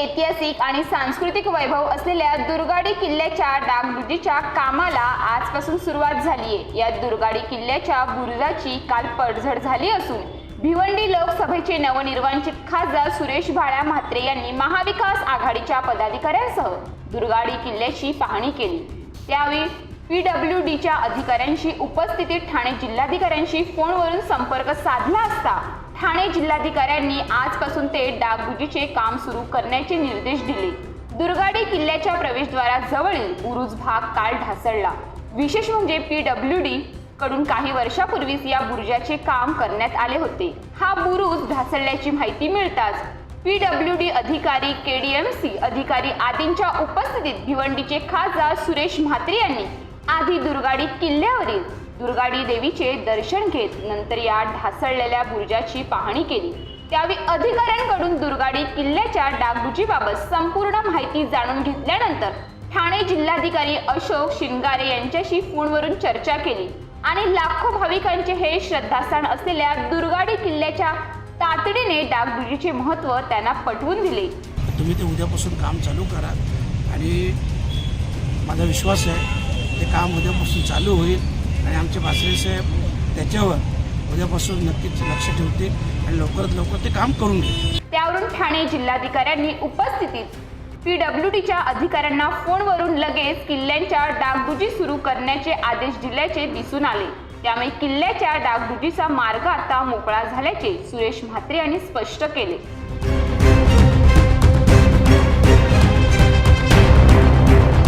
ऐतिहासिक आणि सांस्कृतिक वैभव असलेल्या दुर्गाडी किल्ल्याच्या डागडुजीच्या कामाला आजपासून सुरुवात झाली आहे या दुर्गाडी किल्ल्याच्या बुरुजाची काल पडझड झाली असून भिवंडी लोकसभेचे नवनिर्वाचित खासदार सुरेश भाळ्या म्हात्रे यांनी महाविकास आघाडीच्या पदाधिकाऱ्यांसह दुर्गाडी किल्ल्याची पाहणी केली. त्यावेळी पी डब्ल्यू डीच्या अधिकाऱ्यांशी उपस्थितीत ठाणे जिल्हाधिकाऱ्यांशी फोनवरून संपर्क साधला असता ठाणे जिल्हाधिकाऱ्यांनी आजपासून ते डागडुजीचे काम सुरू करण्याचे निर्देश दिले. दुर्गाडी किल्ल्याच्या प्रवेशद्वाराजवळील बुरुज भाग काल ढासळला. विशेष म्हणजे पी डब्ल्यू डी कडून काही वर्षापूर्वीच या बुरुजाचे काम करण्यात आले होते. हा बुरुज ढासळल्याची माहिती मिळताच पी डब्ल्यू डी अधिकारी के डी एम सी अधिकारी आदींच्या उपस्थितीत भिवंडीचे खासदार सुरेश म्हात्रे यांनी आधी दुर्गाडी किल्ल्यावरील दुर्गाडी देवीचे दर्शन घेत नंतर या ढासळलेल्या बुर्जाची पाहणी केली. त्यावेळी अधिकाऱ्यांकडून दुर्गाडी किल्ल्याच्या डागडुजीबाबत संपूर्ण माहिती जाणून घेतल्यानंतर ठाणे जिल्हाधिकारी अशोक शिंगारे यांच्याशी फोनवरून चर्चा केली आणि लाखो भाविकांचे हे श्रद्धास्थान असलेल्या दुर्गाडी किल्ल्याच्या तातडीने डागडुजीचे महत्त्व त्यांना पटवून दिले. तुम्ही ते उद्यापासून काम चालू करा आणि माझा विश्वास आहे ते काम उद्यापासून चालू होईल. आणि आमचे भासरे साहेब त्याच्यावर उद्यापासून नक्कीच लक्ष ठेवतील आणि लवकरात लवकर ते काम करून घेतील. त्यावरून ठाणे जिल्हाधिकाऱ्यांनी उपस्थितीत पी अधिकाऱ्यांना फोनवरून लगेच किल्ल्यांच्या डागडुजी सुरू करण्याचे आदेश दिल्याचे दिसून आले. त्यामुळे किल्ल्याच्या डागडुजीचा मार्ग आता मोकळा झाल्याचे सुरेश म्हात्रे यांनी स्पष्ट केले.